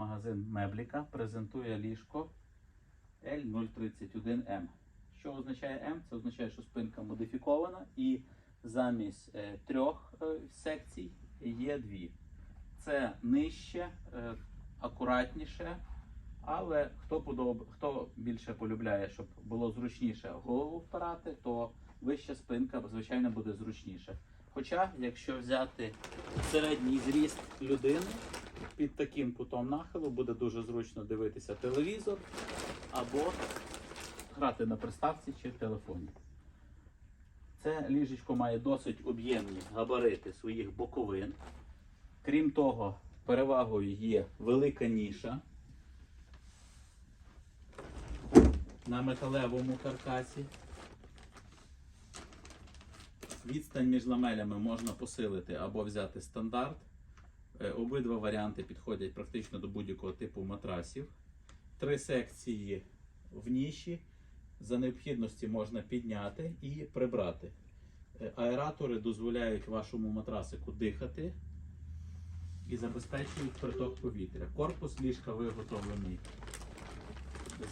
магазин Мебліка презентує ліжко L031M. Що означає М? Це означає, що спинка модифікована і замість е, трьох е, секцій є дві. Це нижче, е, акуратніше, але хто, подоб... хто більше полюбляє, щоб було зручніше голову впирати, то вища спинка, звичайно, буде зручніше. Хоча, якщо взяти середній зріст людини, під таким кутом нахилу буде дуже зручно дивитися телевізор або грати на приставці чи в телефоні. Це ліжечко має досить об'ємні габарити своїх боковин. Крім того, перевагою є велика ніша на металевому каркасі. Відстань між ламелями можна посилити або взяти стандарт. Е, Обидва варіанти підходять практично до будь-якого типу матрасів. Три секції в ніші. За необхідності можна підняти і прибрати. Е, Аератори дозволяють вашому матрасику дихати і забезпечують приток повітря. Корпус ліжка виготовлений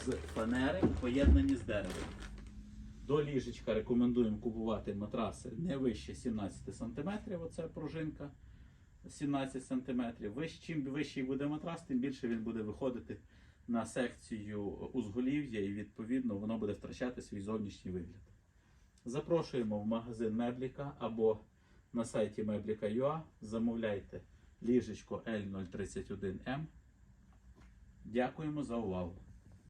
з фанери, поєднані з деревом. До ліжечка рекомендуємо купувати матраси не вище 17 см. Оце пружинка 17 см. Чим вищий буде матрас, тим більше він буде виходити на секцію узголів'я і відповідно воно буде втрачати свій зовнішній вигляд. Запрошуємо в магазин Мебліка або на сайті Meblika.ua. Замовляйте ліжечко L031M. Дякуємо за увагу.